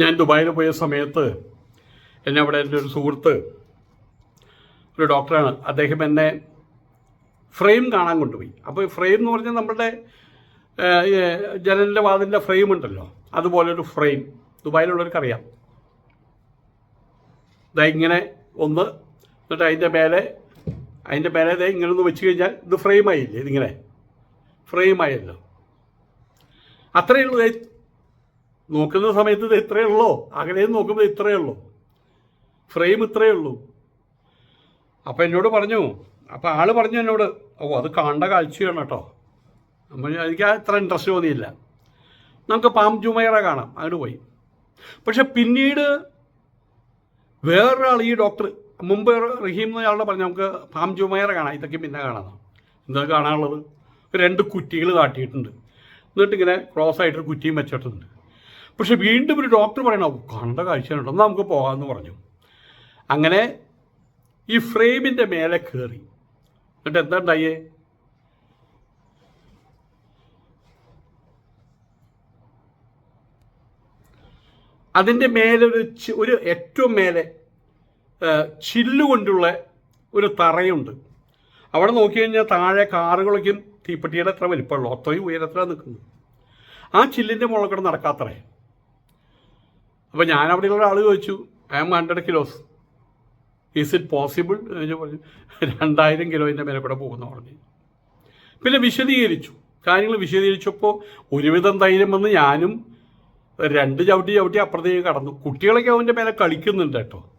ഞാൻ ദുബായിൽ പോയ സമയത്ത് എന്നെ അവിടെ എന്റെ ഒരു സുഹൃത്ത് ഒരു ഡോക്ടറാണ്. അദ്ദേഹം എന്നെ ഫ്രെയിം കാണാൻ കൊണ്ടുപോയി. അപ്പോൾ ഫ്രെയിം എന്ന് പറഞ്ഞാൽ നമ്മളുടെ ജനലിന്റെ വാതിലിന്റെ ഫ്രെയിം ഉണ്ടല്ലോ. അതുപോലൊരു ഫ്രെയിം. ദുബായിലുള്ളവർക്ക് അറിയാം ഇതാ ഇങ്ങനെ ഒന്ന് എന്നിട്ട് അതിന്റെ മേലെ അതിന്റെ മേലെ ഇതേ ഇങ്ങനെ ഒന്ന് വെച്ച് കഴിഞ്ഞാൽ ഇത് ഫ്രെയിമായില്ലേ ഇതിങ്ങനെ? ഫ്രെയിമായല്ലോ അത്രയേ ഉള്ളൂ. ദേ നോക്കുന്ന സമയത്ത് ഇത് ഇത്രയേ ഉള്ളൂ? അകലെ നോക്കുമ്പോൾ ഇത്രയേ ഉള്ളൂ? ഫ്രെയിം ഇത്രയേ ഉള്ളൂ. അപ്പം എന്നോട് പറഞ്ഞു അപ്പം ആൾ പറഞ്ഞു എന്നോട് ഓ അത് കാണേണ്ട കാഴ്ചയാണ് കേട്ടോ അപ്പം എനിക്ക് അത്ര ഇൻട്രസ്റ്റ് തോന്നിയില്ല. നമുക്ക് പാം ജുമൈറ കാണാം. അങ്ങോട്ട് പോയി. പക്ഷെ പിന്നീട് വേറൊരാൾ ഈ ഡോക്ടർ മുമ്പ് റഹീം എന്നയാളുടെ പറഞ്ഞു നമുക്ക് പാം ജുമൈറ കാണാം. ഇതൊക്കെ പിന്നെ കാണാം. എന്താ കാണാനുള്ളത്? രണ്ട് കുറ്റികൾ കാട്ടിയിട്ടുണ്ട്. എന്നിട്ട് ഇങ്ങനെ ക്രോസ് ആയിട്ടൊരു കുറ്റിയും വെച്ചിട്ടുണ്ട്. പക്ഷെ വീണ്ടും ഒരു ഡോക്ടർ പറയണം കണ്ട കാഴ്ചയാണ് എന്നാൽ നമുക്ക് പോകാമെന്ന് പറഞ്ഞു. അങ്ങനെ ഈ ഫ്രെയിമിന്റെ മേലെ കയറി എന്നിട്ട് എന്താ ഉണ്ടായേ? അതിന്റെ മേലെ ഒരു ഒരു ഏറ്റവും മേലെ ചില്ലുകൊണ്ടുള്ള ഒരു തറയുണ്ട്. അവിടെ നോക്കി കഴിഞ്ഞാൽ താഴെ കാറുകളൊക്കെ തീപ്പെട്ടിയുടെ അത്ര വലിപ്പമുള്ളൂ അത്രയും ഉയരത്തിലാണ് നിൽക്കുന്നത്. ആ ചില്ലിന്റെ മുകളിൽ കൂടെ നടക്കാത്രേ അപ്പോൾ ഞാൻ അവിടെയുള്ള ആൾ ചോദിച്ചു I'm hundred kilos is it possible എന്ന് പറഞ്ഞു രണ്ടായിരം കിലോയിന്റെ മേലെ കൂടെ പോകുന്ന പറഞ്ഞു. പിന്നെ വിശദീകരിച്ചു. കാര്യങ്ങൾ വിശദീകരിച്ചപ്പോൾ ഒരുവിധം ധൈര്യം വന്ന് ഞാനും രണ്ട് ചവിട്ടി ചവിട്ടി അപ്പുറത്തേക്ക് കടന്നു. കുട്ടികളൊക്കെ അവന്റെ മേലെ കളിക്കുന്നുണ്ട് കേട്ടോ.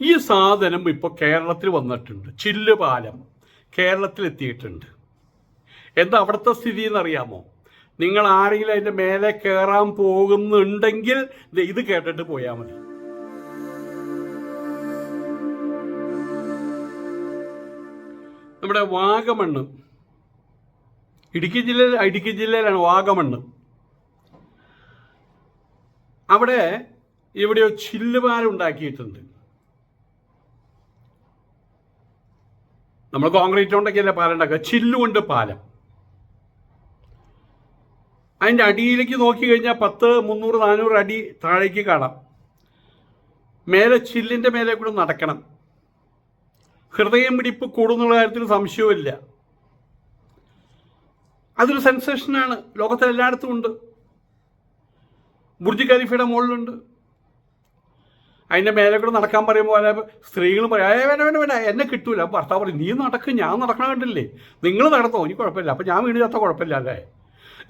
ഈ സാധനം ഇപ്പോൾ കേരളത്തിൽ വന്നിട്ടുണ്ട്. ചില്ലുപാലം കേരളത്തിലെത്തിയിട്ടുണ്ട്. എന്താ അവിടുത്തെ സ്ഥിതി എന്നറിയാമോ? നിങ്ങൾ ആരെങ്കിലും അതിന്റെ മേലെ കയറാൻ പോകുന്നുണ്ടെങ്കിൽ ഇത് കേട്ടിട്ട് പോയാൽ മതി. നമ്മുടെ വാഗമണ്ണ്. ഇടുക്കി ജില്ലയിൽ ഇടുക്കി ജില്ലയിലാണ് വാഗമണ്ണ്. അവിടെ എവിടെയോ ചില്ലുപാലുണ്ടാക്കിയിട്ടുണ്ട് നമ്മൾ കോൺക്രീറ്റ് കൊണ്ടൊക്കെയല്ലേ പാലുണ്ടാക്കുക? ചില്ലുകൊണ്ട് പാലം. അതിന്റെ അടിയിലേക്ക് നോക്കി കഴിഞ്ഞാൽ പത്ത് മുന്നൂറ് നാനൂറ് അടി താഴേക്ക് കാണാം. മേലെ ചില്ലിന്റെ മേലെ കൂടെ നടക്കണം. ഹൃദയം പിടിപ്പ് കൂടുന്നുള്ള കാര്യത്തിൽ സംശയവുമില്ല. അതൊരു സെൻസേഷനാണ് ലോകത്തിലെല്ലായിടത്തും ഉണ്ട്. ബുർജ് ഖലീഫയുടെ മുകളിലുണ്ട്. അതിന്റെ മേലെ കൂടെ നടക്കാൻ പറയുമ്പോൾ അല്ല സ്ത്രീകൾ പറയും ഏ വേണ്ട വേണ്ട വേണ്ട എന്നെ കിട്ടൂല. ഭർത്താവ് പറയും നീ നടക്കും ഞാൻ നടക്കണ കണ്ടില്ലേ? നിങ്ങൾ നടത്തോ എനിക്ക് കുഴപ്പമില്ല. അപ്പം ഞാൻ വീട് ചത്ത കുഴപ്പമില്ല അല്ലേ?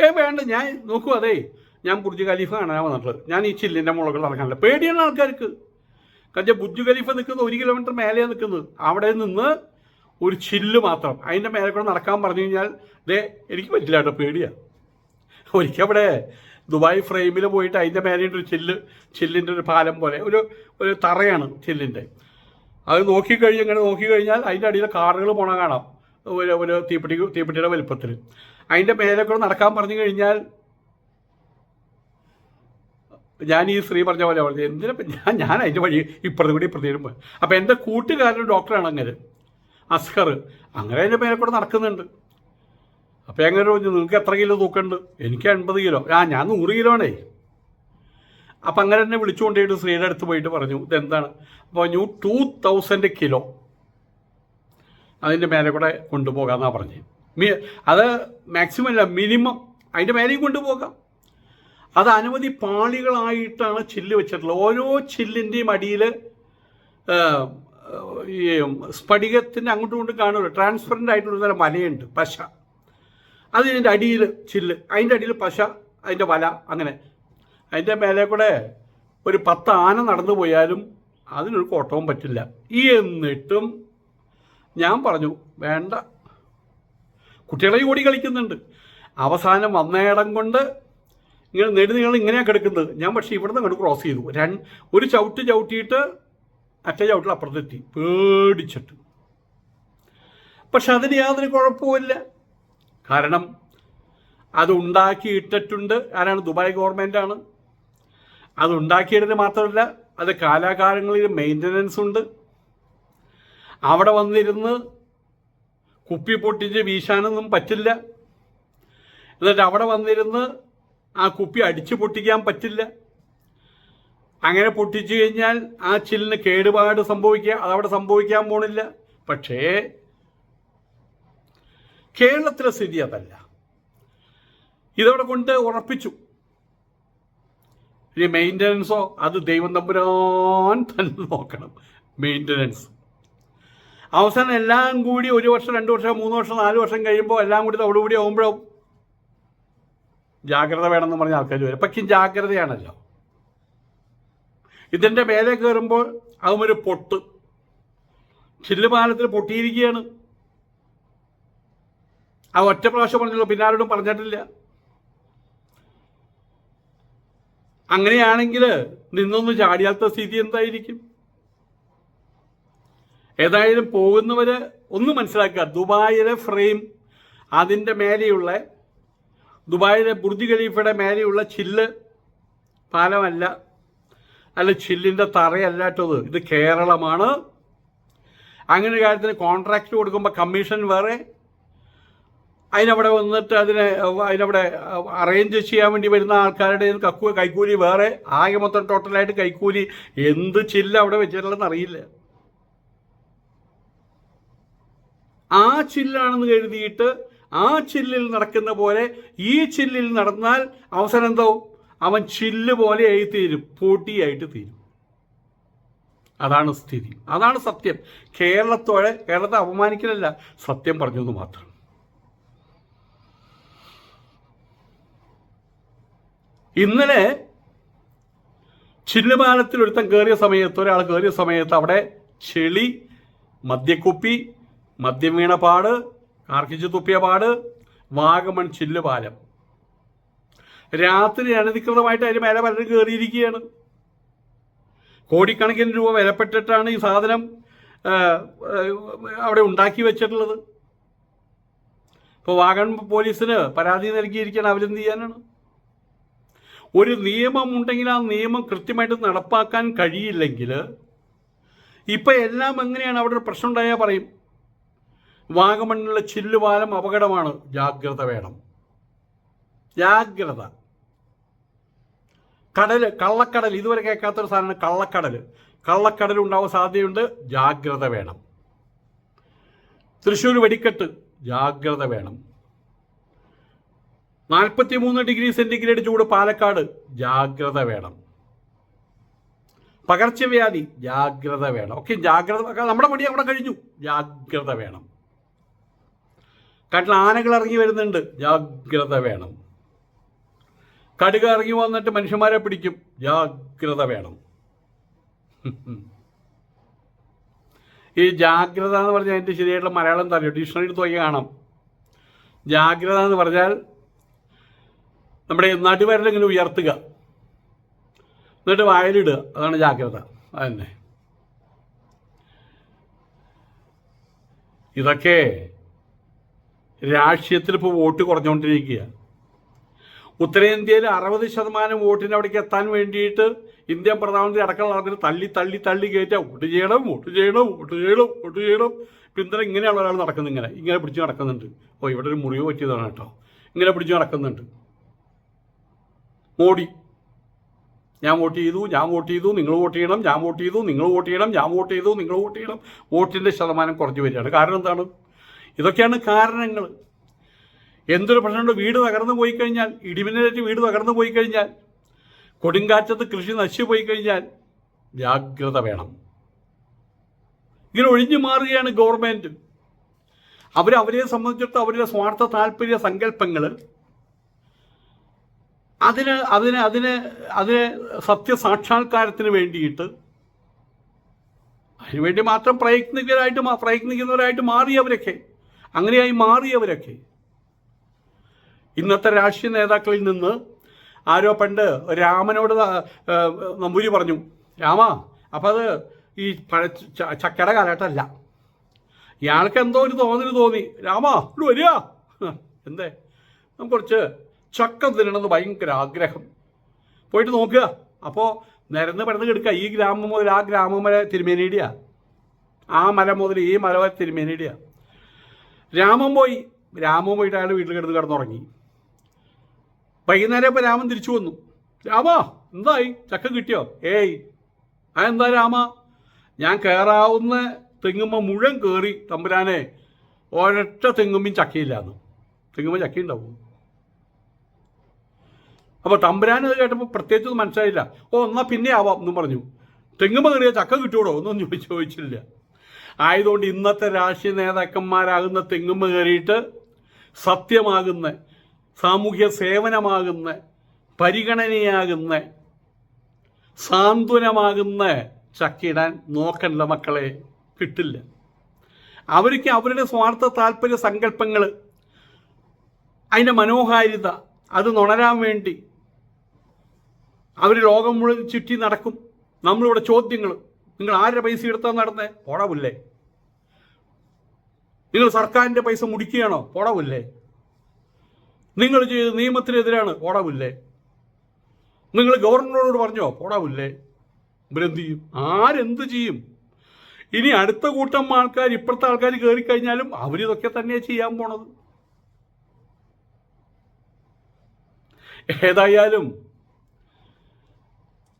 ഏ വേണ്ട ഞാൻ നോക്കൂ അതേ ഞാൻ ബുർജ് ഖലീഫ കാണാൻ വന്നിട്ടുള്ളത്. ഞാൻ ഈ ചില്ലിന്റെ മുളകൾ നടക്കാനില്ല. പേടിയാണ് ആൾക്കാർക്ക്. കാരണം ബുർജ് ഖലീഫ നിൽക്കുന്ന ഒരു കിലോമീറ്റർ മേലെയാണ് നിൽക്കുന്നത്. അവിടെ നിന്ന് ഒരു ചില്ല് മാത്രം. അതിന്റെ മേലെ കൂടെ നടക്കാൻ പറഞ്ഞു കഴിഞ്ഞാൽ ദേ എനിക്ക് പറ്റില്ല കേട്ടോ പേടിയാണ് ഒരിക്കൽ അവിടെ ദുബായ് ഫ്രെയിമിൽ പോയിട്ട് അതിന്റെ മേലെയിട്ട് ഒരു ചില്ല് ചില്ലിന്റെ ഒരു പാലം പോലെ ഒരു ഒരു തറയാണ് ചില്ലിന്റെ അത് നോക്കിക്കഴിഞ്ഞ് ഇങ്ങനെ നോക്കിക്കഴിഞ്ഞാൽ അതിന്റെ അടിയിൽ കാറുകൾ പോണ കാണാം. ഒരു ഒരു തീപ്പെട്ടി തീപ്പെട്ടിയുടെ വലുപ്പത്തിൽ അതിന്റെ മേലൊക്കെ നടക്കാൻ പറഞ്ഞു കഴിഞ്ഞാൽ ഞാൻ ഈ സ്ത്രീ പറഞ്ഞ പോലെ പറഞ്ഞു എന്തിനാ ഞാൻ ഞാൻ അതിന്റെ വഴി ഇപ്പുറത്ത് കൂടി ഇപ്പുറത്ത് പോയി. അപ്പോൾ എന്റെ കൂട്ടുകാരൻ ഡോക്ടറാണ് അങ്ങനെ അസ്ഹർ. അങ്ങനെ അതിന്റെ മേലെ കൂടെ നടക്കുന്നുണ്ട്. അപ്പോൾ എങ്ങനെ പറഞ്ഞു നിങ്ങൾക്ക് എത്ര കിലോ തൂക്കുന്നുണ്ട് എനിക്ക് എൺപത് കിലോ. ആ ഞാൻ നൂറ് കിലോ ആണേ. അപ്പം അങ്ങനെ തന്നെ വിളിച്ചുകൊണ്ടേട്ട് സ്ത്രീയുടെ അടുത്ത് പോയിട്ട് പറഞ്ഞു ഇതെന്താണ്? അപ്പോൾ പറഞ്ഞു ടു തൗസൻഡ് കിലോ അതിന്റെ മേലെ കൂടെ കൊണ്ടുപോകാമെന്നാണ് പറഞ്ഞത് അത് മാക്സിമം അല്ല മിനിമം അതിന്റെ മേലെയും കൊണ്ടുപോകാം. അത് അനവധി പാളികളായിട്ടാണ് ചില്ല് വെച്ചിട്ടുള്ളത്. ഓരോ ചില്ലിന്റെയും അടിയിൽ ഈ സ്ഫടികത്തിന്റെ അങ്ങോട്ടും ഇങ്ങോട്ടും കാണുമല്ലോ. ട്രാൻസ്പെറന്റ് ആയിട്ടുള്ള തരം വലയുണ്ട് പശ. അതിന്റെ അടിയിൽ ചില്ല് അതിന്റെ അടിയിൽ പശ അതിന്റെ വല അങ്ങനെ. അതിന്റെ മേലെ കൂടെ ഒരു പത്ത് ആന നടന്നു പോയാലും അതിനൊരു കോട്ടവും പറ്റില്ല. എന്നിട്ടും ഞാൻ പറഞ്ഞു വേണ്ട കുട്ടികളെ ഓടി കളിക്കുന്നുണ്ട്. അവസാനം വന്നയിടം കൊണ്ട് ഇങ്ങനെ നിങ്ങൾ ഇങ്ങനെയാണ് കിടക്കുന്നത്. ഞാൻ പക്ഷേ ഇവിടുന്ന് അങ്ങോട്ട് ക്രോസ് ചെയ്തു. രണ്ട് ഒരു ചവിട്ട് ചവിട്ടിയിട്ട് അറ്റ ചവിട്ടിൽ അപ്പുറത്തെത്തി. പേടിച്ചിട്ട്. പക്ഷെ അതിന് യാതൊരു കുഴപ്പമില്ല കാരണം അത് ഉണ്ടാക്കിയിട്ടിട്ടുണ്ട് ആരാണ്? ദുബായ് ഗവൺമെന്റാണ് അത് ഉണ്ടാക്കിയിടത് മാത്രമല്ല അത് കാലാകാലങ്ങളിൽ മെയിന്റനൻസ് ഉണ്ട്. അവിടെ വന്നിരുന്ന് കുപ്പി പൊട്ടിച്ച് വീശാനൊന്നും പറ്റില്ല. എന്നിട്ട് അവിടെ വന്നിരുന്ന് ആ കുപ്പി അടിച്ചു പൊട്ടിക്കാൻ പറ്റില്ല. അങ്ങനെ പൊട്ടിച്ചു കഴിഞ്ഞാൽ ആ ചില്ലിന് കേടുപാട് സംഭവിക്കുക അതവിടെ സംഭവിക്കാൻ പോണില്ല. പക്ഷേ കേരളത്തിലെ സ്ഥിതി അതല്ല. ഇതവിടെ കൊണ്ട് ഉറപ്പിച്ചു. ഇനി മെയിന്റനൻസോ അത് ദൈവം തമ്പുരാൻ തന്നെ നോക്കണം. മെയിന്റനൻസ് അവസാനം എല്ലാം കൂടി ഒരു വർഷം രണ്ട് വർഷം മൂന്ന് വർഷം നാല് വർഷം കഴിയുമ്പോൾ എല്ലാം കൂടി തവിടുകൂടി ആകുമ്പോഴും ജാഗ്രത വേണമെന്ന് പറഞ്ഞ ആൾക്കാർ വരും. പക്ഷേ ജാഗ്രതയാണല്ലോ. ഇതിന്റെ മേലെ കയറുമ്പോൾ അതുമൊരു പൊട്ട്. ചില്ലുപാലത്തിൽ പൊട്ടിയിരിക്കുകയാണ്. ആ ഒറ്റ പ്രാവശ്യം പറഞ്ഞല്ലോ പിന്നെ ആരോടും പറഞ്ഞിട്ടില്ല. അങ്ങനെയാണെങ്കിൽ നിന്നൊന്ന് ചാടിയാത്ത സ്ഥിതി എന്തായിരിക്കും? ഏതായാലും പോകുന്നവർ ഒന്ന് മനസ്സിലാക്കുക. ദുബായിലെ ഫ്രെയിം അതിന്റെ മേലെയുള്ള ദുബായിലെ ബുർജ് ഖലീഫയുടെ മേലെയുള്ള ചില്ല് പാലമല്ല അല്ല ചില്ലിന്റെ തറയല്ലാട്ടത് ഇത് കേരളമാണ്. അങ്ങനെ കാര്യത്തിന് കോൺട്രാക്റ്റ് കൊടുക്കുമ്പോൾ കമ്മീഷൻ വേറെ. അതിനവിടെ വന്നിട്ട് അതിനെ അതിനവിടെ അറേഞ്ച് ചെയ്യാൻ വേണ്ടി വരുന്ന ആൾക്കാരുടെ കക്കു കൈക്കൂലി വേറെ. ആകെ മൊത്തം ടോട്ടലായിട്ട് കൈക്കൂലി. എന്ത് ചില്ല അവിടെ വെച്ചിട്ടുള്ളതെന്ന് അറിയില്ല. ആ ചില്ലാണെന്ന് കരുതിയിട്ട് ആ ചില്ലിൽ നടക്കുന്ന പോലെ ഈ ചില്ലിൽ നടന്നാൽ അവസരം എന്തോ അവൻ ചില്ല് പോലെ ആയി തീരും പൊട്ടിയായിട്ട് തീരും. അതാണ് സ്ഥിതി. അതാണ് സത്യം. കേരളത്തോടെ കേരളത്തെ അപമാനിക്കലല്ല സത്യം പറഞ്ഞത് മാത്രം. ഇന്നലെ ചില്ലുപാലത്തിൽ ഒരുത്തൻ കയറിയ സമയത്ത് ഒരാൾ കയറിയ സമയത്ത് അവിടെ ചെളി മദ്യക്കുപ്പി മദ്യം വീണ പാട് കാർക്കിച്ച് തുപ്പിയ പാട് വാഗമൺ ചില്ലുപാലം രാത്രി അനധികൃതമായിട്ട് അതിന് മേലെ പലരും കയറിയിരിക്കുകയാണ് കോടിക്കണക്കിന് രൂപ വിലപ്പെട്ടിട്ടാണ് ഈ സാധനം അവിടെ ഉണ്ടാക്കി വെച്ചിട്ടുള്ളത്. ഇപ്പോൾ വാഗൺ പോലീസിന് പരാതി നൽകിയിരിക്കാൻ അവരെന്ത് ചെയ്യാനാണ്? ഒരു നിയമം ഉണ്ടെങ്കിൽ ആ നിയമം കൃത്യമായിട്ട് നടപ്പാക്കാൻ കഴിയില്ലെങ്കിൽ ഇപ്പം എല്ലാം എങ്ങനെയാണ്? അവിടെ ഒരു പ്രശ്നം ഉണ്ടായാൽ പറയും. വാഗമണ്ണിലുള്ള ചില്ലുപാലം അപകടമാണ്. ജാഗ്രത വേണം. ജാഗ്രത. കടൽ കള്ളക്കടൽ. ഇതുവരെ കേൾക്കാത്തൊരു സാധനമാണ് കള്ളക്കടൽ കള്ളക്കടൽ ഉണ്ടാവാൻ സാധ്യതയുണ്ട്. ജാഗ്രത വേണം. തൃശ്ശൂർ വെടിക്കെട്ട്. ജാഗ്രത വേണം. നാൽപ്പത്തി മൂന്ന് ഡിഗ്രി സെന്റിഗ്രേഡ് ചൂട് പാലക്കാട്. ജാഗ്രത വേണം. പകർച്ചവ്യാധി. ജാഗ്രത വേണം. ഒക്കെ ജാഗ്രത. നമ്മുടെ പടി അവിടെ കഴിഞ്ഞു. ജാഗ്രത വേണം. കാട്ടിൽ ആനകൾ ഇറങ്ങി വരുന്നുണ്ട്. ജാഗ്രത വേണം. കടുക ഇറങ്ങി വന്നിട്ട് മനുഷ്യന്മാരെ പിടിക്കും. ജാഗ്രത വേണം. ഈ ജാഗ്രത എന്ന് പറഞ്ഞാൽ അതിന്റെ ശരിയായിട്ടുള്ള മലയാളം അറിയോ? ഡിക്ഷണറി എടുത്ത് നോക്കി കാണാം. ജാഗ്രത എന്ന് പറഞ്ഞാൽ നമ്മുടെ നടുവരലിങ്ങനെ ഉയർത്തുക. എന്നിട്ട് വായലിടുക. അതാണ് ജാഗ്രത. അതന്നെ. ഇതൊക്കെ രാഷ്ട്രീയത്തിൽ ഇപ്പോൾ വോട്ട് കുറഞ്ഞുകൊണ്ടിരിക്കുകയാണ് ഉത്തരേന്ത്യയിൽ അറുപത് ശതമാനം വോട്ടിന് അവിടേക്ക് എത്താൻ വേണ്ടിയിട്ട് ഇന്ത്യൻ പ്രധാനമന്ത്രി അടക്കമുള്ള ആൾക്കാർ തള്ളി തള്ളി തള്ളി കയറ്റുക വോട്ട് ചെയ്യണം വോട്ട് ചെയ്യണം വോട്ട് ചെയ്യണം വോട്ട് ചെയ്യണം. പിന്തുണ ഇങ്ങനെയുള്ള ഒരാൾ നടക്കുന്നത് ഇങ്ങനെ. ഇങ്ങനെ പിടിച്ച് നടക്കുന്നുണ്ട്. ഓ ഇവിടെ ഒരു മുറിവ് പറ്റിയതാണ് കേട്ടോ. ഇങ്ങനെ പിടിച്ച് നടക്കുന്നുണ്ട്. മോഡി. ഞാൻ വോട്ട് ചെയ്തു ഞാൻ വോട്ട് ചെയ്തു നിങ്ങൾ വോട്ട് ചെയ്യണം ഞാൻ വോട്ട് ചെയ്തു നിങ്ങൾ വോട്ട് ചെയ്യണം ഞാൻ വോട്ട് ചെയ്തു നിങ്ങൾ വോട്ട് ചെയ്യണം. വോട്ടിന്റെ ശതമാനം കുറഞ്ഞു വരികയാണ്. കാരണം എന്താണ്? ഇതൊക്കെയാണ് കാരണങ്ങൾ. എന്തൊരു പ്രശ്നമുണ്ട്? വീട് തകർന്നു പോയി കഴിഞ്ഞാൽ ഇടിമിന്നലേറ്റ് വീട് തകർന്നു പോയി കഴിഞ്ഞാൽ കൊടുങ്കാറ്റത്ത് കൃഷി നശിച്ചു പോയി കഴിഞ്ഞാൽ ജാഗ്രത വേണം. ഇങ്ങനെ ഒഴിഞ്ഞു മാറുകയാണ് ഗവൺമെന്റ് അവർ അവരെ സംബന്ധിച്ചിടത്ത് അവരുടെ സ്വാർത്ഥ താല്പര്യ സങ്കല്പങ്ങൾ അതിന് അതിന് അതിന് അതിന് സത്യസാക്ഷാത്കാരത്തിന് വേണ്ടിയിട്ട് അതിനുവേണ്ടി മാത്രം പ്രയത്നികരായിട്ട് പ്രയത്നിക്കുന്നവരായിട്ട് മാറി മാറിയവരൊക്കെ അങ്ങനെയായി മാറിയവരൊക്കെ. ഇന്നത്തെ രാഷ്ട്രീയ നേതാക്കളിൽ നിന്ന് ആരോ പണ്ട് രാമനോട് നമ്പൂരി പറഞ്ഞു രാമ അപ്പം അത് ഈ ചക്കയുടെ കാലഘട്ടമല്ല. ഇയാൾക്ക് എന്തോ ഒരു തോന്നൽ തോന്നി. രാമ ഇവിടെ വരിക. എന്തേ? കുറച്ച് ചക്ക തിന്നണമെന്ന് ഭയങ്കര ആഗ്രഹം. പോയിട്ട് നോക്കുക. അപ്പോൾ നിരന്ന് പരന്ന് കിടക്കുക. ഈ ഗ്രാമം മുതൽ ആ ഗ്രാമം വരെ തിരുമേനിയുടെയാ. ആ മല മുതൽ ഈ മല വരെ തിരുമേനിയുടെയാ. രാമൻ പോയി. രാമൻ പോയിട്ട് അയാൾ വീട്ടിൽ കിടന്ന് കിടന്നുറങ്ങി. വൈകുന്നേരം ഇപ്പോൾ രാമൻ തിരിച്ചു വന്നു. രാമ എന്തായി? ചക്ക കിട്ടിയോ? ഏയ്. അതെന്താ രാമ? ഞാൻ കയറാവുന്ന തെങ്ങുമ്മ മുഴുവൻ കയറി തമ്പുരാനെ ഒരൊറ്റ തെങ്ങുമ്മയും ചക്കയില്ലാന്ന്. തെങ്ങുമ്മ ചക്ക ഉണ്ടാവും അപ്പോൾ തമ്പുരാൻ അത് കേട്ടപ്പോൾ പ്രത്യേകിച്ച് മനസ്സിലായില്ല. ഓ എന്നാൽ പിന്നെ ആവാം എന്നും പറഞ്ഞു. തെങ്ങുമ്മ കയറിയ ചക്ക കിട്ടുകൂടോ ഒന്നും ചോദിച്ചു ചോദിച്ചില്ല. ആയതുകൊണ്ട് ഇന്നത്തെ രാഷ്ട്രീയ നേതാക്കന്മാരാകുന്ന തെങ്ങുമ്മ കയറിയിട്ട് സത്യമാകുന്ന സാമൂഹ്യ സേവനമാകുന്ന പരിഗണനയാകുന്ന സാന്ത്വനമാകുന്ന ചക്കിടാൻ നോക്കണ്ട മക്കളെ കിട്ടില്ല. അവർക്ക് അവരുടെ സ്വാർത്ഥ താല്പര്യ സങ്കല്പങ്ങൾ അതിന്റെ മനോഹാരിത അത് നുണരാൻ വേണ്ടി അവർ ലോകം മുഴുവൻ ചുറ്റി നടക്കും. നമ്മളിവിടെ ചോദ്യങ്ങൾ നിങ്ങൾ ആരുടെ പൈസ എടുത്താൽ നടന്നേ? പോടാവില്ലേ നിങ്ങൾ സർക്കാരിന്റെ പൈസ മുടിക്കുകയാണോ? പോടാവില്ലേ നിങ്ങൾ ചെയ്ത് നിയമത്തിനെതിരാണ്? പോടാവില്ലേ നിങ്ങൾ ഗവർണറോട് പറഞ്ഞോ? പോടാവില്ലേ ഇവരെന്ത് ചെയ്യും? ആരെന്ത് ചെയ്യും? ഇനി അടുത്ത കൂട്ടം ആൾക്കാർ ഇപ്പോഴത്തെ ആൾക്കാർ കയറി കഴിഞ്ഞാലും അവരിതൊക്കെ തന്നെയാണ് ചെയ്യാൻ പോണത്. ഏതായാലും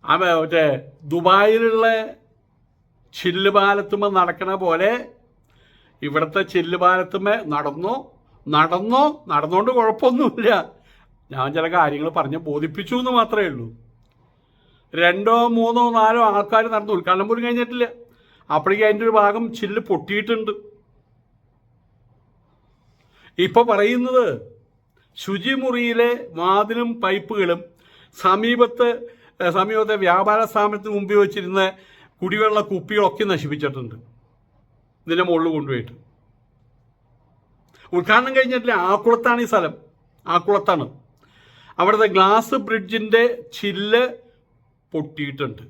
മറ്റേ ദുബായിലുള്ള ചില്ലുപാലത്തുമ്മ നടക്കണ പോലെ ഇവിടുത്തെ ചില്ലുപാലത്തുമ്മ നടന്നു? നടന്നു? നടന്നുകൊണ്ട് കുഴപ്പമൊന്നുമില്ല. ഞാൻ ചില കാര്യങ്ങൾ പറഞ്ഞ് ബോധിപ്പിച്ചു എന്ന് മാത്രമേ ഉള്ളൂ. രണ്ടോ മൂന്നോ നാലോ ആൾക്കാർ നടന്നു ഉദ്ഘാടനം പോലും കഴിഞ്ഞിട്ടില്ല. അപ്പോഴേക്കും അതിന്റെ ഒരു ഭാഗം ചില്ല് പൊട്ടിയിട്ടുണ്ട്. ഇപ്പൊ പറയുന്നത് ശുചിമുറിയിലെ വാതിലും പൈപ്പുകളും സമീപത്ത് സമീപത്തെ വ്യാപാര സ്ഥാപനത്തിന് മുമ്പിൽ വെച്ചിരുന്ന കുടിവെള്ള കുപ്പികളൊക്കെ നശിപ്പിച്ചിട്ടുണ്ട്. ഇതിന്റെ മുകളിൽ കൊണ്ടുപോയിട്ട്. ഉദ്ഘാടനം കഴിഞ്ഞിട്ടില്ല. ആക്കുളത്താണ് ഈ സ്ഥലം. ആക്കുളത്താണ്. അവിടുത്തെ ഗ്ലാസ് ബ്രിഡ്ജിന്റെ ചില്ല് പൊട്ടിയിട്ടുണ്ട്.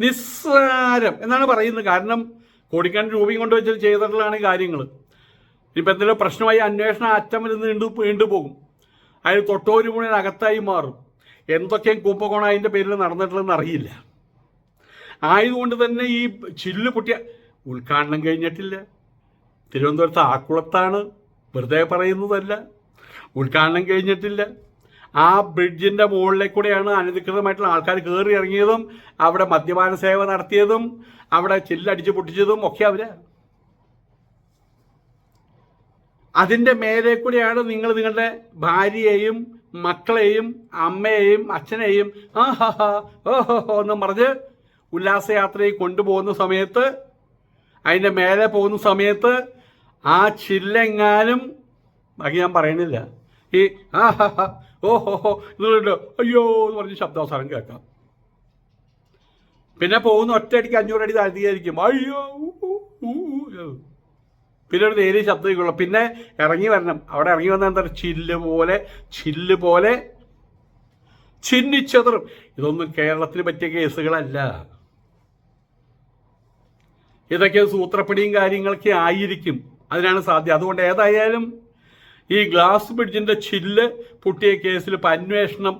നിസ്സാരം. എന്നാണ് പറയുന്നത്. കാരണം കോടിക്കാൻ രൂപയും കൊണ്ട് വെച്ച് ചെയ്തിട്ടുള്ളതാണ് കാര്യങ്ങൾ ഇനിയിപ്പോൾ എന്തെങ്കിലും പ്രശ്നമായി അന്വേഷണം അറ്റം നീണ്ടു വീണ്ടുപോകും അതിൽ തൊട്ടോരു മുഴുവൻ അകത്തായി മാറും. എന്തൊക്കെയും കുംഭകോണം അതിന്റെ പേരിൽ നടന്നിട്ടുള്ളതെന്ന് അറിയില്ല. ആയതുകൊണ്ട് തന്നെ ഈ ചില്ല് പൊട്ടിയ ഉദ്ഘാടനം കഴിഞ്ഞിട്ടില്ല. തിരുവനന്തപുരത്ത് ആക്കുളത്താണ് വെറുതെ പറയുന്നതല്ല. ഉദ്ഘാടനം കഴിഞ്ഞിട്ടില്ല. ആ ബ്രിഡ്ജിന്റെ മുകളിലേക്ക് കൂടെയാണ് അനധികൃതമായിട്ടുള്ള ആൾക്കാർ കയറി ഇറങ്ങിയതും അവിടെ മദ്യപാന സേവ നടത്തിയതും അവിടെ ചില്ലടിച്ച് പൊട്ടിച്ചതും ഒക്കെ അവരാ. അതിന്റെ മേലെ കൂടെയാണ് നിങ്ങൾ നിങ്ങളുടെ ഭാര്യയെയും മക്കളെയും അമ്മയെയും അച്ഛനെയും ആ ഹാ ഹാ ഓ ഹോ ഹോ എന്ന് പറഞ്ഞ് ഉല്ലാസയാത്രയിൽ കൊണ്ടുപോകുന്ന സമയത്ത് അതിന്റെ മേലെ പോകുന്ന സമയത്ത് ആ ചില്ലെങ്ങാനും ബാക്കി ഞാൻ പറയണില്ല. ഈ ആ ഹാ ഹാ ഓ ഹോ ഹോ എന്നുള്ളല്ലോ അയ്യോ എന്ന് പറഞ്ഞ് ശബ്ദാവസാനം കേൾക്കാം. പിന്നെ പോകുന്ന ഒറ്റയടിക്ക് അഞ്ഞൂറടി താഴ്ത്തിയായിരിക്കും അയ്യോ. പിന്നെ ഒരു നേരിയ ശബ്ദമൊക്കെയുള്ളൂ പിന്നെ ഇറങ്ങി വരണം. അവിടെ ഇറങ്ങി വന്നാൽ എന്താ ചില്ല് പോലെ ചില്ല് പോലെ ചിന്നിച്ചതറും. ഇതൊന്നും കേരളത്തിന് പറ്റിയ കേസുകളല്ല. ഇതൊക്കെ സൂത്രപ്പടിയും കാര്യങ്ങളൊക്കെ ആയിരിക്കും. അതിനാണ് സാധ്യത. അതുകൊണ്ട് ഏതായാലും ഈ ഗ്ലാസ് ബ്രിഡ്ജിന്റെ ചില്ല് പൊട്ടിയ കേസിൽ ഇപ്പം അന്വേഷണം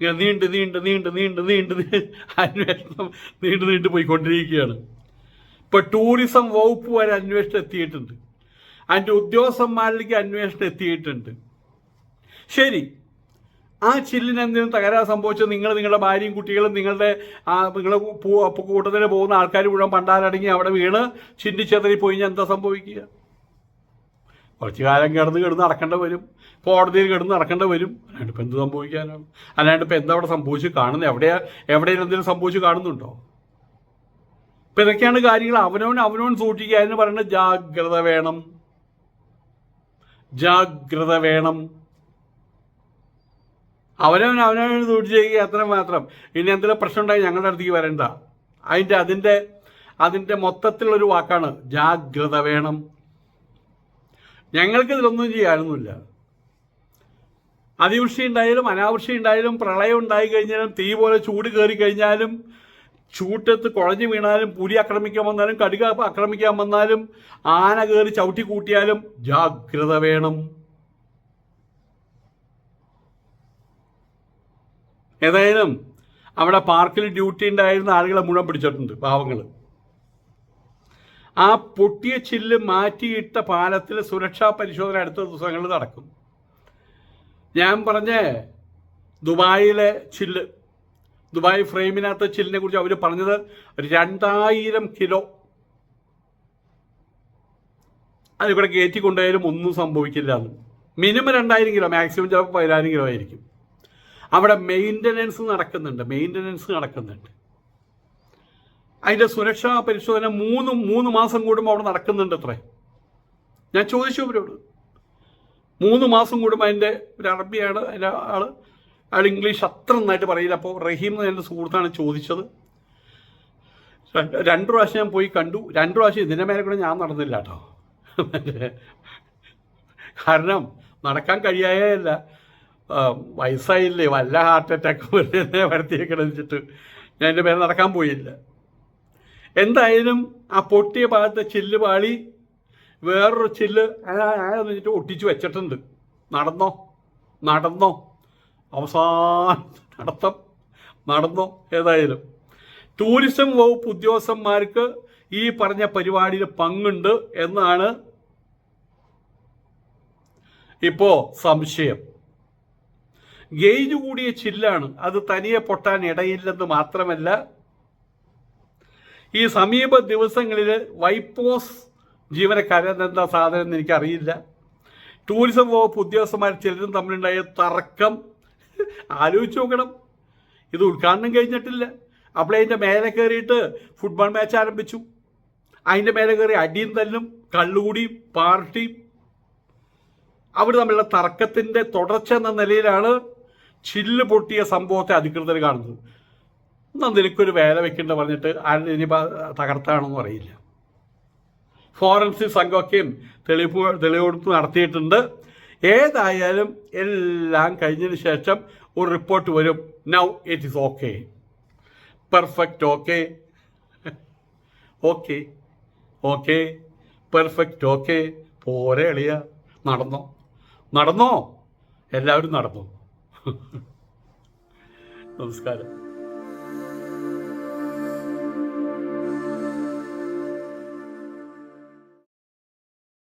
ഇങ്ങനെ നീണ്ട് നീണ്ട് നീണ്ട് നീണ്ട് നീണ്ട് അന്വേഷണം നീണ്ടു നീണ്ടു പോയിക്കൊണ്ടിരിക്കുകയാണ്. ഇപ്പോൾ ടൂറിസം വകുപ്പ് വരെ അന്വേഷണം എത്തിയിട്ടുണ്ട്. അതിന്റെ ഉദ്യോഗസ്ഥന്മാരിലേക്ക് അന്വേഷണം എത്തിയിട്ടുണ്ട്. ശരി. ആ ചില്ലിന് എന്തെങ്കിലും തകരാറ് സംഭവിച്ചത് നിങ്ങൾ നിങ്ങളുടെ ഭാര്യയും കുട്ടികളും നിങ്ങളുടെ ആ നിങ്ങൾ കൂട്ടത്തിന് പോകുന്ന ആൾക്കാർ മുഴുവൻ പണ്ടാലടങ്ങി അവിടെ വീണ് ചിന്തിച്ചെതറി പോയി ഞാൻ എന്താ സംഭവിക്കുക? കുറച്ച് കാലം കിടന്ന് കിടന്ന് നടക്കേണ്ട വരും. കോടതിയിൽ കിടന്ന് നടക്കേണ്ട വരും. അല്ലാണ്ട് ഇപ്പം എന്ത് സംഭവിക്കാനാണ്? അല്ലാണ്ട് ഇപ്പം എന്താ അവിടെ സംഭവിച്ച് കാണുന്നത് എവിടെയാ എവിടെയെങ്കിലും എന്തെങ്കിലും സംഭവിച്ച് കാണുന്നുണ്ടോ? ഇപ്പം ഇതൊക്കെയാണ് കാര്യങ്ങൾ. അവനവൻ അവനവൻ സൂക്ഷിക്കുക. എന്ന് പറയുന്നത് ജാഗ്രത വേണം. ജാഗ്രത വേണം. അവനവൻ അവനവൻ സൂക്ഷിക്കുക അത്ര മാത്രം. ഇനി എന്തെങ്കിലും പ്രശ്നം ഉണ്ടായി ഞങ്ങളുടെ അടുത്തേക്ക് വരണ്ട. അതിന്റെ അതിന്റെ അതിന്റെ മൊത്തത്തിലുള്ളൊരു വാക്കാണ് ജാഗ്രത വേണം. ഞങ്ങൾക്ക് ഇതിലൊന്നും ചെയ്യാനൊന്നുമില്ല. അതിവൃഷ്ടി ഉണ്ടായാലും അനാവൃഷ്ടി ഉണ്ടായാലും പ്രളയം ഉണ്ടായി കഴിഞ്ഞാലും തീ പോലെ ചൂട് കയറി കഴിഞ്ഞാലും ചൂട്ടത്ത് കുഴഞ്ഞു വീണാലും പുലി ആക്രമിക്കാൻ വന്നാലും കടുക ആക്രമിക്കാൻ വന്നാലും ആന കയറി ചവിട്ടി കൂട്ടിയാലും ജാഗ്രത വേണം. ഏതായാലും അവിടെ പാർക്കിൽ ഡ്യൂട്ടി ഉണ്ടായിരുന്ന ആളുകളെ മുഴുവൻ പിടിച്ചിട്ടുണ്ട് പാവങ്ങൾ ആ പൊട്ടിയ ചില്ല് മാറ്റിയിട്ട പാലത്തിൽ സുരക്ഷാ പരിശോധന അടുത്ത ദിവസങ്ങളിൽ നടക്കും. ഞാൻ പറഞ്ഞ ദുബായിലെ ചില്ല് ദുബായ് ഫ്രെയിമിനകത്ത് ചില്ലിനെ കുറിച്ച് അവർ പറഞ്ഞത് രണ്ടായിരം കിലോ. അതിവിടെ കയറ്റി കൊണ്ടുപോയാലും ഒന്നും സംഭവിക്കില്ല എന്ന്. മിനിമം രണ്ടായിരം കിലോ മാക്സിമം ചിലപ്പോൾ പതിനായിരം കിലോ ആയിരിക്കും. അവിടെ മെയിന്റനൻസ് നടക്കുന്നുണ്ട് മെയിന്റനൻസ് നടക്കുന്നുണ്ട്. അതിന്റെ സുരക്ഷാ പരിശോധന മൂന്ന് മൂന്ന് മാസം കൂടുമ്പോൾ അവിടെ നടക്കുന്നുണ്ട് അത്രേ. ഞാൻ ചോദിച്ചു അവരോട് മൂന്ന് മാസം കൂടുമ്പോൾ അതിന്റെ ഒരു അറബിയാണ് അതിന്റെ ആൾ അയാൾ ഇംഗ്ലീഷ് അത്ര നന്നായിട്ട് പറയില്ല. അപ്പോൾ റഹീം എന്ന് എന്റെ സുഹൃത്താണ് ചോദിച്ചത്. രണ്ട് പ്രാവശ്യം ഞാൻ പോയി കണ്ടു. രണ്ട് പ്രാവശ്യം ഇതിന്റെ മേലെ കൂടെ ഞാൻ നടന്നില്ല കേട്ടോ. കാരണം നടക്കാൻ കഴിയായല്ല വയസ്സായില്ലേ. വല്ല ഹാർട്ട് അറ്റാക്ക് വെറുതെ വരുത്തിയേക്കണം വെച്ചിട്ട് ഞാൻ എന്റെ മേലെ നടക്കാൻ പോയില്ല. എന്തായാലും ആ പൊട്ടിയ ഭാഗത്തെ ചില്ല് പാളി വേറൊരു ചില്ല് ആയെന്ന് വെച്ചിട്ട് ഒട്ടിച്ചു വെച്ചിട്ടുണ്ട്. നടന്നോ? നടന്നോ? അവസാനം നടത്തം. നടന്നു ഏതായാലും. ടൂറിസം വകുപ്പ് ഉദ്യോഗസ്ഥന്മാർക്ക് ഈ പറഞ്ഞ പരിപാടിയിൽ പങ്കുണ്ട് എന്നാണ് ഇപ്പോ സംശയം. ഗെയ്ജ് കൂടിയ ചില്ലാണ്. അത് തനിയെ പൊട്ടാൻ ഇടയില്ലെന്ന് മാത്രമല്ല ഈ സമീപ ദിവസങ്ങളിൽ വൈപ്പോസ് ജീവനക്കാരൻ എന്താ സാധനം എന്ന് എനിക്കറിയില്ല. ടൂറിസം വകുപ്പ് ഉദ്യോഗസ്ഥന്മാർ ചിലരും തമ്മിലുണ്ടായ തർക്കം ആലോചിച്ച് നോക്കണം. ഇത് ഉദ്ഘാടനം കഴിഞ്ഞിട്ടില്ല. അപ്പോൾ അതിന്റെ മേലെ കയറിയിട്ട് ഫുട്ബോൾ മാച്ച് ആരംഭിച്ചു. അതിന്റെ മേലെ കയറി അടിയും തല്ലും കള്ളുകൂടിയും പാർട്ടിയും. അവർ തമ്മിലുള്ള തർക്കത്തിന്റെ തുടർച്ച എന്ന നിലയിലാണ് ചില്ല് പൊട്ടിയ സംഭവത്തെ അധികൃതർ കാണുന്നത്. എന്നാൽ നിനക്കൊരു വേല വെക്കേണ്ട പറഞ്ഞിട്ട് ആരും ഇനി തകർത്താണെന്ന് അറിയില്ല. ഫോറൻസിക് സംഘമൊക്കെയും തെളിവ് തെളിവെടുപ്പ് നടത്തിയിട്ടുണ്ട്. ഏതായാലും എല്ലാം കഴിഞ്ഞതിന് ശേഷം ഒരു റിപ്പോർട്ട് വരും. Now it is okay perfect okay okay okay perfect okay പോരെ എളിയ നടന്നോ. നടന്നോ? എല്ലാവരും നടന്നു. നമസ്കാരം.